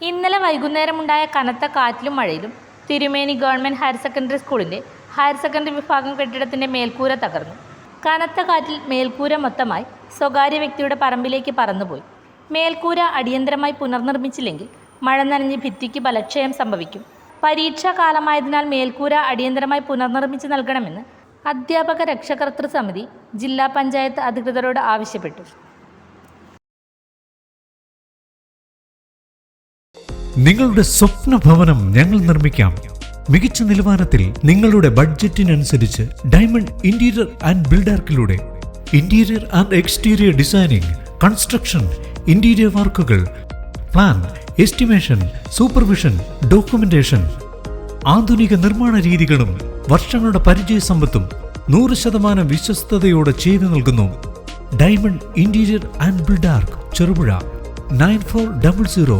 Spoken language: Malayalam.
ഇന്നലെ വൈകുന്നേരമുണ്ടായ കനത്ത കാറ്റിലും മഴയിലും തിരുമേനി ഗവൺമെന്റ് ഹയർ സെക്കൻഡറി സ്കൂളിന്റെ ഹയർ സെക്കൻഡറി വിഭാഗം കെട്ടിടത്തിന്റെ മേൽക്കൂര തകർന്നു. കനത്ത കാറ്റിൽ മേൽക്കൂര മൊത്തമായി സ്വകാര്യ വ്യക്തിയുടെ പറമ്പിലേക്ക് പറന്നുപോയി. മേൽക്കൂര അടിയന്തരമായി പുനർനിർമ്മിച്ചില്ലെങ്കിൽ മഴ നനഞ്ഞ് ഭിത്തിക്ക് ബലക്ഷയം സംഭവിക്കും. പരീക്ഷാ കാലമായതിനാൽ മേൽക്കൂര അടിയന്തരമായി പുനർനിർമ്മിച്ച് നൽകണമെന്ന് അധ്യാപക രക്ഷകർത്തൃ സമിതി ജില്ലാ പഞ്ചായത്ത് അധികൃതരോട് ആവശ്യപ്പെട്ടു. നിങ്ങളുടെ സ്വപ്ന ഭവനം ഞങ്ങൾ നിർമ്മിക്കാം. മികച്ച നിലവാരത്തിൽ നിങ്ങളുടെ ബഡ്ജറ്റിനനുസരിച്ച് Diamond Interior and ബിൽഡാർക്കിലൂടെ interior and exterior designing construction interior വർക്കുകൾ പ്ലാൻ എസ്റ്റിമേഷൻ സൂപ്പർവിഷൻ ഡോക്യുമെന്റേഷൻ ആധുനിക നിർമ്മാണ രീതികളും വർഷങ്ങളുടെ പരിചയ സമ്പത്തും നൂറ് ശതമാനം വിശ്വസ്തയോടെ ചെയ്തു നൽകുന്നു. Diamond Interior and Buildark Cherupuzha nine four double zero